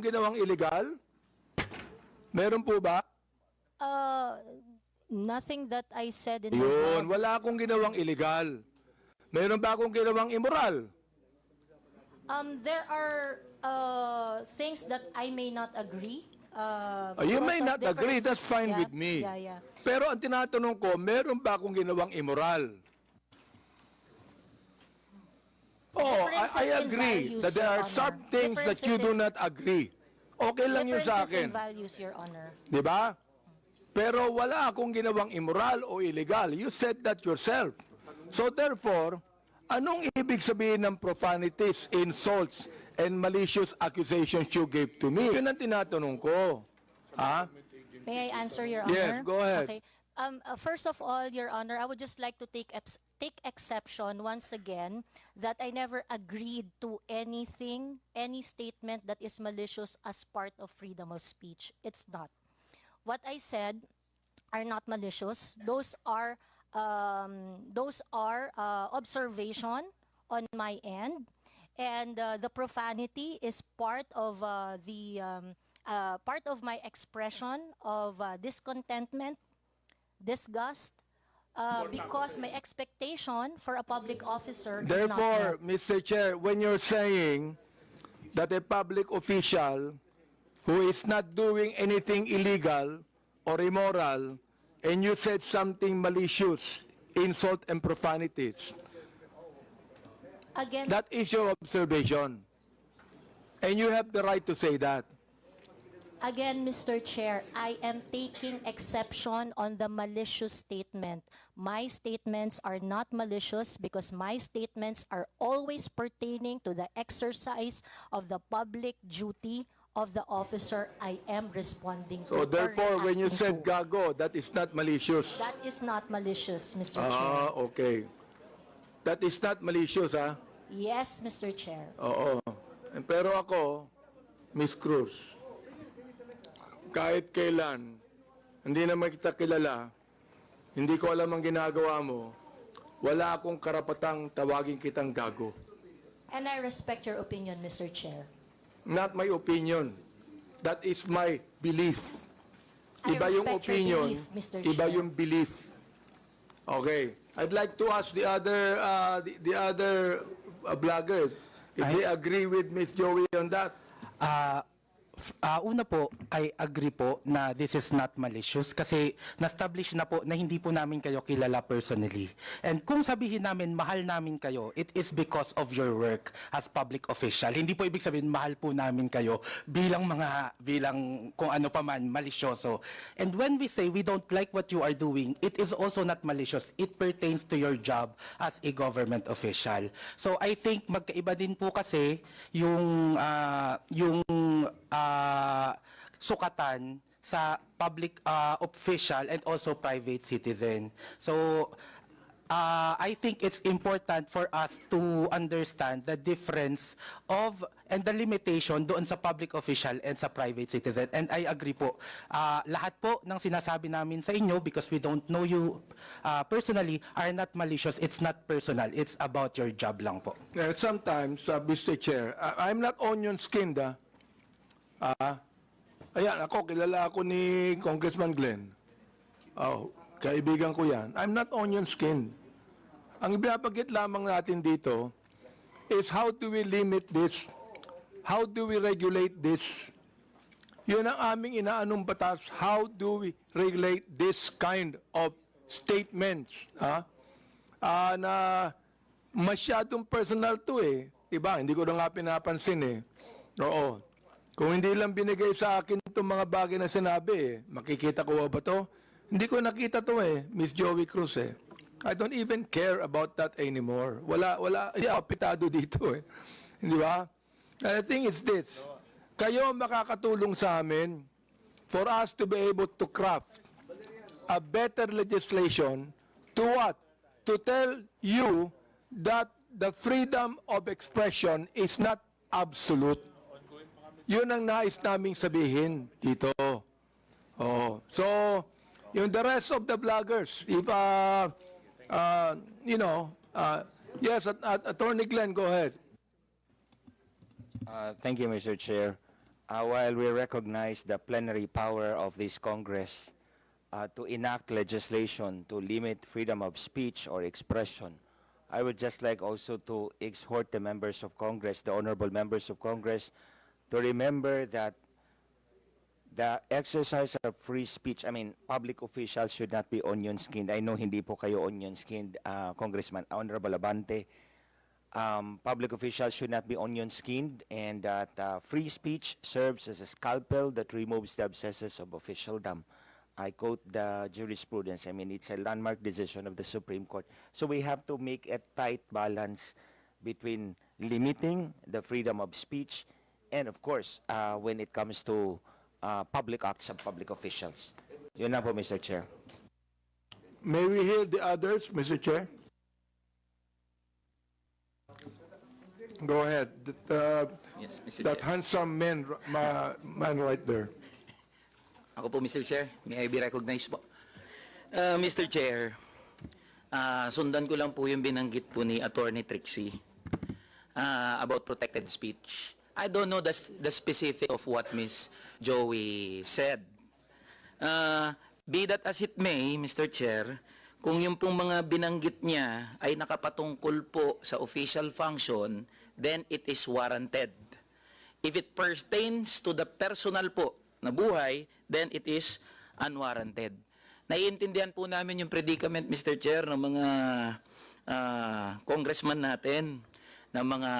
ginawang illegal? Meron po ba? Uh, nothing that I said in my Yun, mouth. wala akong ginawang illegal. Meron ba akong ginawang immoral? Um, there are uh, things that I may not agree. Uh, Oh, you may not agree, that's fine Yeah, with me. Yeah, yeah. Pero ang tinatanong ko, meron ba akong ginawang immoral? Oh, I, I agree values, that there are Honor. some things that you do not agree. Okay lang yun sa akin. in values, Your Honor. Di ba? Pero wala akong ginawang immoral o illegal. You said that yourself. So therefore, anong ibig sabihin ng profanities, insults, and malicious accusations you gave to me? Yun ang tinatanong ko. Ha? May I answer, Your Yes, Honor? go ahead. Okay. Um, uh, first of all, Your Honor, I would just like to take eps- take exception once again that I never agreed to anything, any statement that is malicious as part of freedom of speech. It's not. What I said are not malicious. Those are um, those are uh, observation on my end, and uh, the profanity is part of uh, the um, uh, part of my expression of uh, discontentment, disgust, uh, because my expectation for a public officer is Therefore, not met. Mr. Chair, when you're saying that a public official who is not doing anything illegal or immoral, and you said something malicious, insult and profanities, Again, that is your observation. And you have the right to say that. Again, Mr. Chair, I am taking exception on the malicious statement. My statements are not malicious because my statements are always pertaining to the exercise of the public duty of the officer I am responding to. So or therefore, when you reacting said to. gago, that is not malicious. That is not malicious, Mr. Chair. Ah, okay. That is not malicious, ah. Yes, Mr. Chair. Oo. Pero ako, Miss Cruz, kahit kailan, hindi naman kita kilala, hindi ko alam ang ginagawa mo, wala akong karapatang tawagin kitang gago. And I respect your opinion, Mr. Chair. Not my opinion. That is my belief. I Iba yung opinion, belief, Mr. iba Chair. yung belief. Okay. I'd like to ask the other uh, the, the other uh, vlogger if I- they agree with Miss Joey on that. Ah, ah, una po, I agree po na this is not malicious kasi na-establish na po na hindi po namin kayo kilala personally. And kung sabihin namin mahal namin kayo, it is because of your work as public official. Hindi po ibig sabihin mahal po namin kayo bilang mga bilang kung ano pa man malisyoso. And when we say we don't like what you are doing, it is also not malicious. It pertains to your job as a government official. So I think magkaiba din po kasi yung ah, yung ah, sukatan sa public ah, official and also private citizen. So uh, I think it's important for us to understand the difference of and the limitation doon sa public official and sa private citizen. And I agree po. Uh, lahat po ng sinasabi namin sa inyo because we don't know you uh, personally are not malicious. It's not personal. It's about your job lang po. Uh, sometimes, uh, Mr. Chair, I- I'm not onion skinned, ah. Ah, ayan, ako, kilala ako ni Congressman Glenn. Oh, kaibigan ko yan. I'm not onion skinned. Ang ibinabagit lamang natin dito is how do we limit this? How do we regulate this? Yun ang aming inaanong batas. How do we regulate this kind of statements? Ha? Ah, na masyadong personal to eh. Diba? Hindi ko na nga pinapansin eh. Oo. Kung hindi lang binigay sa akin itong mga bagay na sinabi eh, makikita ko ba to? Hindi ko nakita to eh, Miss Joey Cruz eh. I don't even care about that anymore. Wala, wala, hindi ako pitado dito eh. Hindi ba? And the thing is this, kayo makakatulong sa amin for us to be able to craft a better legislation to what? To tell you that the freedom of expression is not absolute. Yun ang nais naming sabihin dito. Oh. So, yung the rest of the vloggers, if, uh, uh, you know, uh, yes, at, at, Attorney Glenn, go ahead. Uh, Thank you, Mr. Chair. uh, while we recognize the plenary power of this Congress uh, to enact legislation to limit freedom of speech or expression, I would just like also to exhort the members of Congress, the honorable members of Congress, to remember that the exercise of free speech, I mean, public officials should not be onion-skinned. I know hindi po kayo onion-skinned, uh, Congressman, Honorable Abante. Um, public officials should not be onion-skinned and that uh, free speech serves as a scalpel that removes the abscesses of officialdom. I quote the jurisprudence. I mean, it's a landmark decision of the Supreme Court. So we have to make a tight balance between limiting the freedom of speech and, of course, uh, when it comes to uh, public acts of public officials. Yun na po, Mr. Chair. May we hear the others, Mr. Chair? Go ahead. That, uh, Yes, Mr. that Chair. handsome man, ma- man right there. Ako po, Mr. Chair. May I be recognized po? Uh, Mr. Chair, ah, sundan ko lang po yung binanggit po ni Attorney Trixie ah, about protected speech. I don't know the, the specific of what Miss Joey said. Ah, be that as it may, Mr. Chair, kung yung pong mga binanggit niya ay nakapatungkol po sa official function, then it is warranted. If it pertains to the personal po na buhay, then it is unwarranted. Naiintindihan po namin yung predicament, Mr. Chair, ng mga ah, congressman natin, ng mga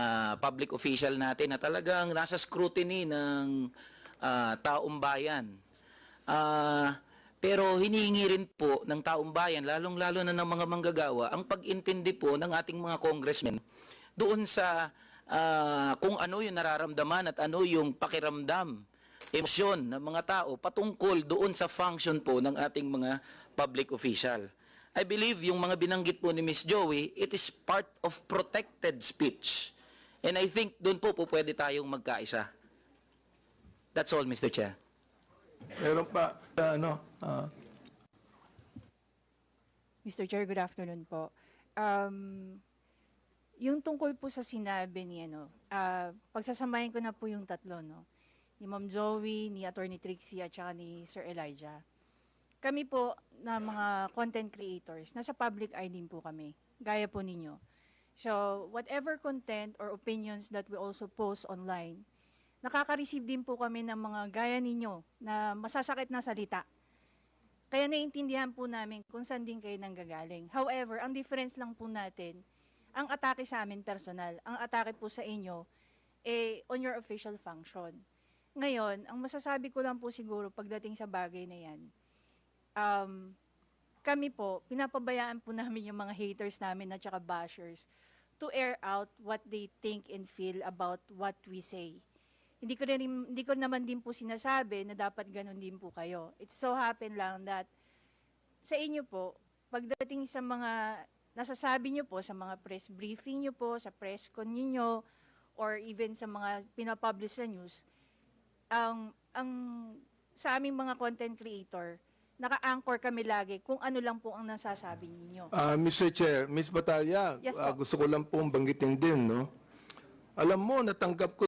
public official natin na talagang nasa scrutiny ng ah, taong bayan. Ah, pero hinihingi rin po ng taong bayan, lalong-lalo na ng mga manggagawa, ang pag-intindi po ng ating mga congressmen doon sa ah, kung ano yung nararamdaman at ano yung pakiramdam, emosyon ng mga tao patungkol doon sa function po ng ating mga public official. I believe yung mga binanggit po ni Miss Joey, it is part of protected speech. And I think doon po po pwede tayong magkaisa. That's all, Mr. Chair. Meron pa, uh, ano, uh, Mr. Chair, good afternoon po. Um, yung tungkol po sa sinabi ni ano, ah, pagsasamahin ko na po yung tatlo, no? Ni Ma'am Joey, ni Attorney Trixie, at saka ni Sir Elijah. Kami po na mga content creators, nasa public eye din po kami, gaya po ninyo. So, whatever content or opinions that we also post online, nakaka-receive din po kami ng mga gaya ninyo na masasakit na salita. Kaya naiintindihan po namin kung saan din kayo nanggagaling. However, ang difference lang po natin, ang atake sa amin personal, ang atake po sa inyo, eh, on your official function. Ngayon, ang masasabi ko lang po siguro pagdating sa bagay na yan, um, kami po, pinapabayaan po namin yung mga haters namin at saka bashers to air out what they think and feel about what we say. Hindi ko, rin, hindi ko naman din po sinasabi na dapat ganun din po kayo. It so happen lang that sa inyo po, pagdating sa mga nasasabi nyo po sa mga press briefing nyo po, sa press con ninyo, or even sa mga pinapublish sa news, ang, ang sa aming mga content creator, naka-anchor kami lagi kung ano lang po ang nasasabi ninyo. uh, Mr. Chair, Miss Batalya, Yes uh, po. gusto ko lang pong banggitin din, no? Alam mo, natanggap ko